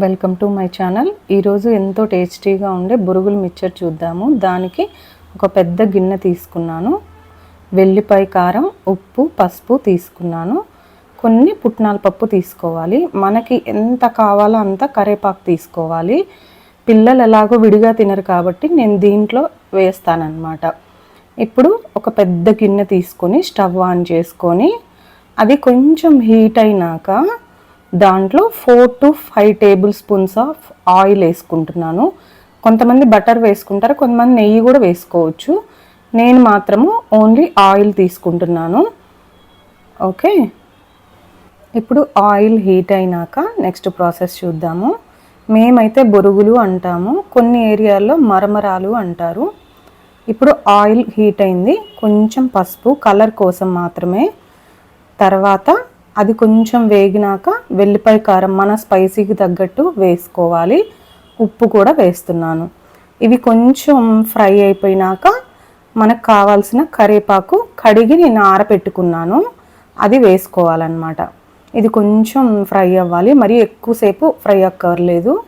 Welcome to my channel. ఈరోజు ఎంతో టేస్టీగా ఉండే బురుగులు మిక్చర్ చూద్దాము. దానికి ఒక పెద్ద గిన్నె తీసుకున్నాను. వెల్లిపాయ కారం ఉప్పు పసుపు తీసుకున్నాను. కొన్ని పుట్నాల పప్పు తీసుకోవాలి. మనకి ఎంత కావాలో అంత కరేపాకు తీసుకోవాలి. పిల్లలు ఎలాగో విడిగా తినరు కాబట్టి నేను దీంట్లో వేస్తానన్నమాట. ఇప్పుడు ఒక పెద్ద గిన్నె తీసుకొని స్టవ్ ఆన్ చేసుకొని అది కొంచెం హీట్ అయినాక దాంట్లో four to five tablespoons of oil వేసుకుంటున్నాను. కొంతమంది బటర్ వేసుకుంటారు కొంతమంది నెయ్యి కూడా వేసుకోవచ్చు. నేను మాత్రము ఓన్లీ ఆయిల్ తీసుకుంటున్నాను. ఓకే? ఇప్పుడు ఆయిల్ హీట్ అయినాక నెక్స్ట్ ప్రాసెస్ చూద్దాము. మేమైతే బొరుగులు అంటాము. కొన్ని ఏరియాల్లో మరమరాలు అంటారు. ఇప్పుడు ఆయిల్ హీట్ అయింది. కొంచెం పసుపు కలర్ కోసం మాత్రమే. తర్వాత అది కొంచెం వేగినాక వెల్లిపాయ కారం మన స్పైసీకి తగ్గట్టు వేసుకోవాలి. ఉప్పు కూడా వేస్తున్నాను. ఇవి కొంచెం ఫ్రై అయిపోయినాక మనకు కావాల్సిన కరివేపాకు కడిగి నేను ఆరపెట్టుకున్నాను. అది వేసుకోవాలన్నమాట. ఇది కొంచెం ఫ్రై అవ్వాలి. మరి ఎక్కువసేపు ఫ్రై అక్కర్లేదు.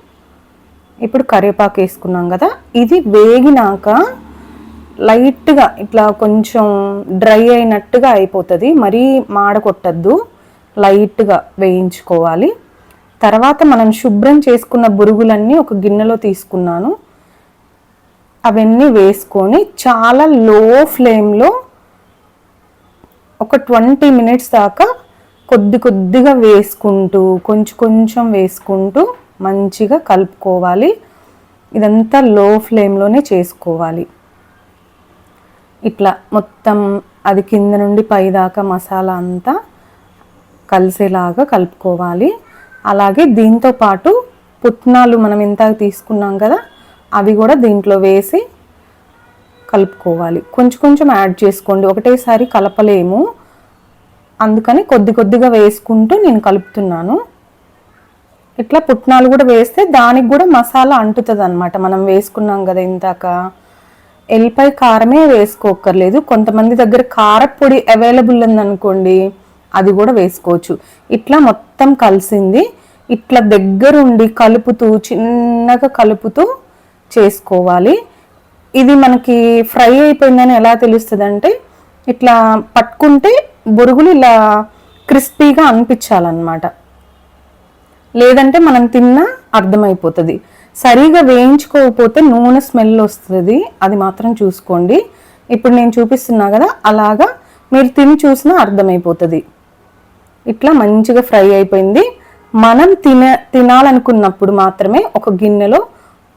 ఇప్పుడు కరివేపాకు వేసుకున్నాం కదా. ఇది వేగినాక లైట్గా ఇట్లా కొంచెం డ్రై అయినట్టుగా అయిపోతుంది. మరీ మాడ కొట్టద్దు లైట్గా వేయించుకోవాలి. తర్వాత మనం శుభ్రం చేసుకున్న బురుగులన్నీ ఒక గిన్నెలో తీసుకున్నాను. అవన్నీ వేసుకొని చాలా లో ఫ్లేమ్లో ఒక ట్వంటీ మినిట్స్ దాకా కొద్ది కొద్దిగా వేసుకుంటూ కొంచెం కొంచెం వేసుకుంటూ మంచిగా కలుపుకోవాలి. ఇదంతా లో ఫ్లేమ్లోనే చేసుకోవాలి. ఇట్లా మొత్తం అది కింద నుండి పైదాకా మసాలా అంతా కలిసేలాగా కలుపుకోవాలి. అలాగే దీంతో పాటు పుట్నాలు మనం ఇంత తీసుకున్నాం కదా అవి కూడా దీంట్లో వేసి కలుపుకోవాలి. కొంచెం కొంచెం యాడ్ చేసుకోండి. ఒకటేసారి కలపలేము. అందుకని కొద్ది కొద్దిగా వేసుకుంటూ నేను కలుపుతున్నాను. ఇట్లా పుట్నాలు కూడా వేస్తే దానికి కూడా మసాలా అంటుతుంది అనమాట మనం వేసుకున్నాం కదా ఇందాక ఎల్లిపాయ కారమే వేసుకోకర్లేదు కొంతమంది దగ్గర కారపొడి అవైలబుల్ ఉందనుకోండి అది కూడా వేసుకోవచ్చు. ఇట్లా మొత్తం కలిసింది ఇట్లా దగ్గరుండి కలుపుతూ చిన్నగా కలుపుతూ చేసుకోవాలి. ఇది మనకి ఫ్రై అయిపోయిందని ఎలా తెలుస్తుంది అంటే ఇట్లా పట్టుకుంటే బొరుగులు ఇలా క్రిస్పీగా అనిపించాలన్నమాట. లేదంటే మనం తిన్నా అర్థమైపోతుంది. సరిగా వేయించుకోకపోతే నూనె స్మెల్ వస్తుంది. అది మాత్రం చూసుకోండి. ఇప్పుడు నేను చూపిస్తున్నా కదా అలాగా మీరు తిని చూసినా అర్థమైపోతుంది. ఇట్లా మంచిగా ఫ్రై అయిపోయింది. మనం తిన తినాలనుకున్నప్పుడు మాత్రమే ఒక గిన్నెలో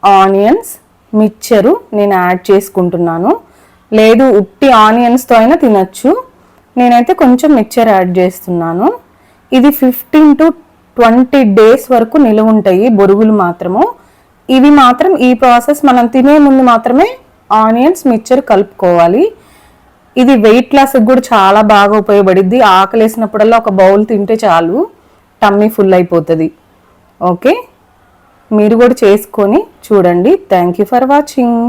ఆనియన్స్ మిక్చరు నేను యాడ్ చేసుకుంటున్నాను. లేదు ఉట్టి ఆనియన్స్తో అయినా తినచ్చు. నేనైతే కొంచెం మిక్చర్ యాడ్ చేస్తున్నాను. ఇది ఫిఫ్టీన్ టు ట్వంటీ డేస్ వరకు నిలువ ఉంటాయి బొరుగులు మాత్రము. ఇవి మాత్రం ఈ ప్రాసెస్ మనం తినే ముందు మాత్రమే ఆనియన్స్ మిక్చర్ కలుపుకోవాలి. ఇది వెయిట్ లాస్కి కూడా చాలా బాగా ఉపయోగపడిద్ది. ఆకలేసినప్పుడల్లా ఒక బౌల్ తింటే చాలు టమ్మీ ఫుల్ అయిపోతుంది. ఓకే మీరు కూడా చేసుకొని చూడండి. Thank you for watching